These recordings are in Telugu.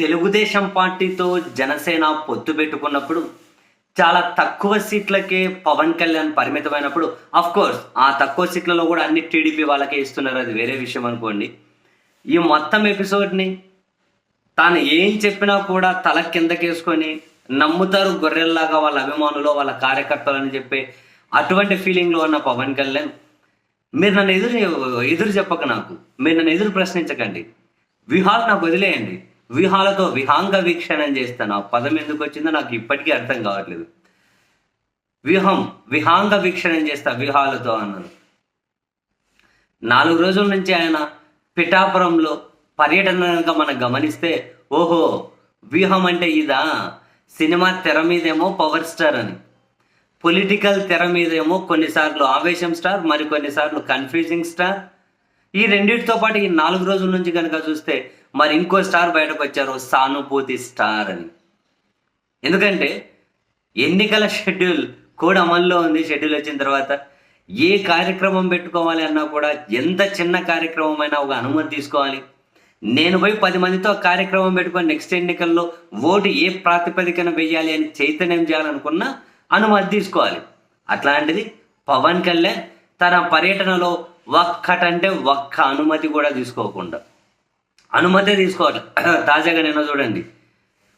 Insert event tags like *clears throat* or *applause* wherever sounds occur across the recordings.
తెలుగుదేశం పార్టీతో జనసేన పొత్తు పెట్టుకున్నప్పుడు చాలా తక్కువ సీట్లకే పవన్ కళ్యాణ్ పరిమితమైనప్పుడు అఫ్ కోర్స్ ఆ తక్కువ సీట్లలో కూడా అన్ని టీడీపీ వాళ్ళకే ఇస్తున్నారు. అది వేరే విషయం అనుకోండి. ఈ మొత్తం ఎపిసోడ్ని తాను ఏం చెప్పినా కూడా తల కిందకేసుకొని నమ్ముతారు గొర్రెల్లాగా వాళ్ళ అభిమానులు వాళ్ళ కార్యకర్తలు అని చెప్పి అటువంటి ఫీలింగ్లో ఉన్న పవన్ కళ్యాణ్. మీరు నన్ను ఎదురు ఎదురు చెప్పక నాకు మీరు నన్ను ఎదురు ప్రశ్నించకండి. వ్యూహాలు నాకు వదిలేయండి వ్యూహాలతో విహాంగ వీక్షణం చేస్తాను ఆ పదం ఎందుకు వచ్చిందో నాకు ఇప్పటికీ అర్థం కావట్లేదు. వ్యూహం విహాంగ వీక్షణం చేస్తా వ్యూహాలతో అన్నాను. నాలుగు రోజుల నుంచి ఆయన పిఠాపురంలో పర్యటనగా మనం గమనిస్తే ఓహో వ్యూహం అంటే ఇదా? సినిమా తెర మీదేమో పవర్ స్టార్ అని. పొలిటికల్ తెర మీదేమో కొన్నిసార్లు ఆవేశం స్టార్ మరి కొన్నిసార్లు కన్ఫ్యూజింగ్ స్టార్. ఈ రెండింటితో పాటు ఈ నాలుగు రోజుల నుంచి కనుక చూస్తే మరి ఇంకో స్టార్ బయటకు వచ్చారు సానుభూతి స్టార్ అని. ఎందుకంటే ఎన్నికల షెడ్యూల్ కూడా అమల్లో ఉంది షెడ్యూల్ వచ్చిన తర్వాత ఏ కార్యక్రమం పెట్టుకోవాలి అన్నా కూడా ఎంత చిన్న కార్యక్రమం అయినా ఒక అనుమతి తీసుకోవాలి. నేను పోయి పది మందితో కార్యక్రమం పెట్టుకొని నెక్స్ట్ ఎన్నికల్లో ఓటు ఏ ప్రాతిపదికన వేయాలి అని చైతన్యం చేయాలనుకున్నా అనుమతి తీసుకోవాలి. అట్లాంటిది పవన్ కళ్యాణ్ తన పర్యటనలో ఒక్కటంటే ఒక్క అనుమతి కూడా తీసుకోకుండా. అనుమతి తీసుకోవాలి. *clears throat* తాజాగా నిన్న చూడండి.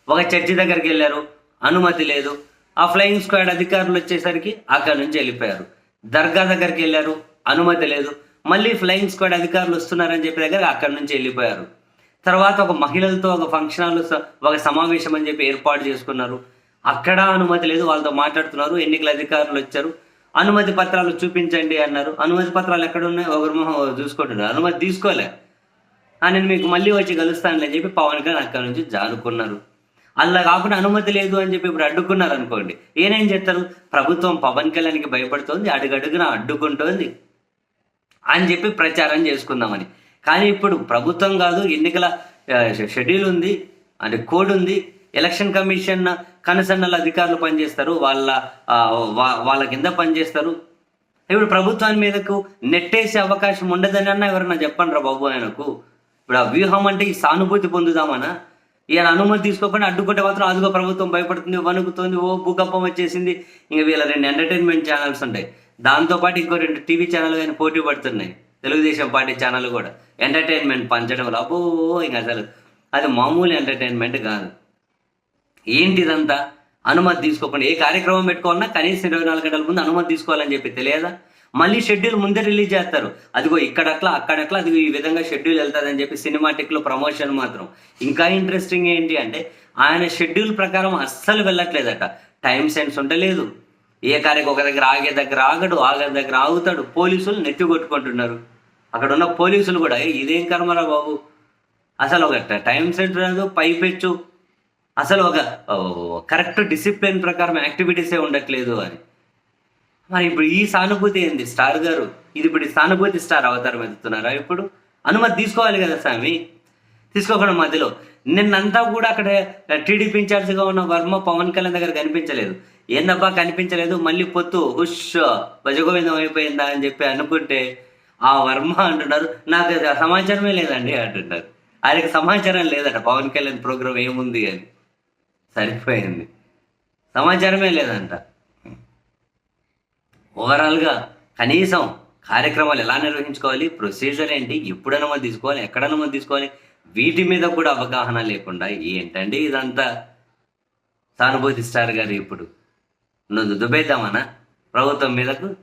ఒక చర్చి దగ్గరికి వెళ్ళారు. అనుమతి లేదు. ఆ ఫ్లయింగ్ స్క్వాడ్ అధికారులు వచ్చేసరికి అక్కడ నుంచి వెళ్ళిపోయారు. దర్గా దగ్గరికి వెళ్ళారు. అనుమతి లేదు. మళ్ళీ ఫ్లయింగ్ స్క్వాడ్ అధికారులు వస్తున్నారని చెప్పి దగ్గర అక్కడి నుంచి వెళ్ళిపోయారు. తర్వాత ఒక మహిళలతో ఒక ఫంక్షన్ హాల్ స- ఒక సమావేశం అని చెప్పి ఏర్పాటు చేసుకున్నారు. అక్కడ అనుమతి లేదు. వాళ్ళతో మాట్లాడుతున్నారు. ఎన్నికల అధికారులు వచ్చారు. అనుమతి పత్రాలు చూపించండి అన్నారు. అనుమతి పత్రాలు ఎక్కడ ఉన్నాయి? మొహం ఒకరు చూసుకుంటున్నారు అనుమతి తీసుకోలే. నేను మీకు మళ్ళీ వచ్చి కలుస్తానులే అని చెప్పి పవన్ కళ్యాణ్ అక్కడ నుంచి జారుకున్నారు. అలా కాకుండా అనుమతి లేదు అని చెప్పి ఇప్పుడు అడ్డుకున్నారు అనుకోండి. ఏనేం చేస్తారు? ప్రభుత్వం పవన్ కళ్యాణ్కి భయపడుతోంది అడుగడుగున అడ్డుకుంటోంది అని చెప్పి ప్రచారం చేసుకుందామని. కానీ ఇప్పుడు ప్రభుత్వం కాదు ఎన్నికల షెడ్యూల్ ఉంది అంటే కోడ్ ఉంది ఎలక్షన్ కమిషన్ కనుసన్నల అధికారులు పనిచేస్తారు వాళ్ళ వాళ్ళ కింద పనిచేస్తారు. ఇప్పుడు ప్రభుత్వాన్ని మీదకు నెట్టేసే అవకాశం ఉండదని అన్న ఎవరన్నా చెప్పండి రా బాబు ఆయనకు? ఇప్పుడు ఆ వ్యూహం అంటే ఈ సానుభూతి పొందుదామనా? ఈయన అనుమతి తీసుకోకుండా అడ్డుకుంటే మాత్రం అదుగో ప్రభుత్వం భయపడుతుంది వణుకుతుంది ఓ భూకంపం వచ్చేసింది. ఇంకా వీళ్ళ రెండు ఎంటర్టైన్మెంట్ ఛానల్స్ ఉంటాయి. దాంతోపాటు ఇంకో రెండు టీవీ ఛానల్ కానీ పోటీ పడుతున్నాయి. తెలుగుదేశం పార్టీ ఛానల్ కూడా. ఎంటర్టైన్మెంట్ పంచడం వల్ల అబ్బో ఇంక అసలు అది మామూలు ఎంటర్టైన్మెంట్ కాదు. ఏంటిదంతా అనుమతి తీసుకోకుండా ఏ కార్యక్రమం పెట్టుకోవాలన్నా కనీసం ఇరవై నాలుగు గంటల ముందు అనుమతి తీసుకోవాలని చెప్పి తెలియదా? మళ్ళీ షెడ్యూల్ ముందే రిలీజ్ చేస్తారు. అదిగో ఇక్కడట్లా అక్కడట్లా అదిగో ఈ విధంగా షెడ్యూల్ వెళ్తుందని చెప్పి సినిమాటిక్లో ప్రమోషన్ మాత్రం. ఇంకా ఇంట్రెస్టింగ్ ఏంటి అంటే ఆయన షెడ్యూల్ ప్రకారం అస్సలు వెళ్ళట్లేదట. టైం సెన్స్ ఉండలేదు. ఏ కార్యకు ఒక దగ్గర ఆగే దగ్గర ఆగడు ఆగే దగ్గర ఆగుతాడు. పోలీసులు నెత్తి కొట్టుకుంటున్నారు. అక్కడ ఉన్న పోలీసులు కూడా ఇదేం కర్మరా బాబు? అసలు ఒక టైం సెన్స్ రాదు పైపెచ్చు అసలు ఒక కరెక్ట్ డిసిప్లిన్ ప్రకారం యాక్టివిటీసే ఉండట్లేదు అని. మరి ఇప్పుడు ఈ సానుభూతి ఏంది? స్టార్ గారు ఇది ఇప్పుడు ఈ సానుభూతి స్టార్ అవతారం ఎదుగుతున్నారా ఇప్పుడు? అనుమతి తీసుకోవాలి కదా స్వామి. తీసుకోకుండా మధ్యలో. నిన్నంతా కూడా అక్కడ టీడీపీ ఇన్ఛార్జ్గా ఉన్న వర్మ పవన్ కళ్యాణ్ దగ్గర కనిపించలేదు. ఏందబ్బా కనిపించలేదు? మళ్ళీ పొత్తు. హుష్! భజగోవిందం అయిపోయిందా అని చెప్పి అనుకుంటే ఆ వర్మ అంటున్నారు. నాకు సమాచారమే లేదండి అంటున్నారు. ఆయనకి సమాచారం లేదట. పవన్ కళ్యాణ్ ప్రోగ్రామ్ ఏముంది అని. సరిపోయింది. సమాచారమే లేదంట. ఓవరాల్గా కనీసం కార్యక్రమాలు ఎలా నిర్వహించుకోవాలి ప్రొసీజర్ ఏంటి ఎప్పుడు అనుమతి తీసుకోవాలి ఎక్కడ అనుమతి తీసుకోవాలి వీటి మీద కూడా అవగాహన లేకుండా ఏంటండి ఇదంతా? సానుభూతి స్టార్ గారు ఇప్పుడు నువ్వు దుబ్బేద్దామనా? ప్రభుత్వం మీదకు?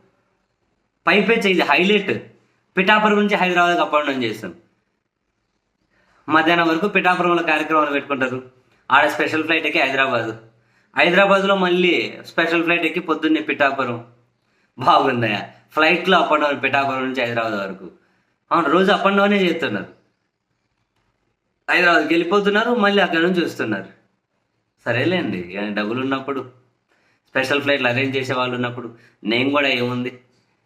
పైపెచ్చి ఇది హైలైట్. పిఠాపురం నుంచి హైదరాబాద్కి అప్ అండ్ డౌన్ చేస్తాం. మధ్యాహ్నం వరకు పిఠాపురంలో కార్యక్రమాలు పెట్టుకుంటారు. ఆడ స్పెషల్ ఫ్లైట్ ఎక్కి హైదరాబాద్. హైదరాబాద్లో మళ్ళీ స్పెషల్ ఫ్లైట్ ఎక్కి పొద్దున్నే పిఠాపురం. బాగున్నాయా? ఫ్లైట్లో అప్ అండ్ డౌన్ పిఠాపురం నుంచి హైదరాబాద్ వరకు. అవును రోజు అప్ అండ్ డౌనే చేస్తున్నారు. హైదరాబాద్కి వెళ్ళిపోతున్నారు మళ్ళీ అక్కడ నుంచి వస్తున్నారు. సరేలేండి కానీ డబ్బులు ఉన్నప్పుడు స్పెషల్ ఫ్లైట్లు అరేంజ్ చేసే వాళ్ళు ఉన్నప్పుడు నేను కూడా ఏముంది?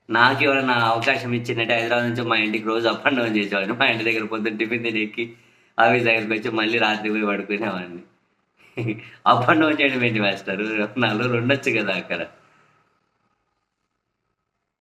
నాకు ఎవరైనా అవకాశం ఇచ్చిందంటే హైదరాబాద్ నుంచి మా ఇంటికి రోజు అప్ అండ్ డౌన్ చేసేవాడిని. మా ఇంటి దగ్గర పొద్దున్న టిఫిన్ తిని ఎక్కి ఆఫీస్ దగ్గరికి వచ్చి మళ్ళీ రాత్రి పోయి పడుకునేవాడిని. అప్ అండ్ డౌన్ చేయడం ఏంటి మాస్టర్? నాలుగు రెండొచ్చు కదా అక్కడ.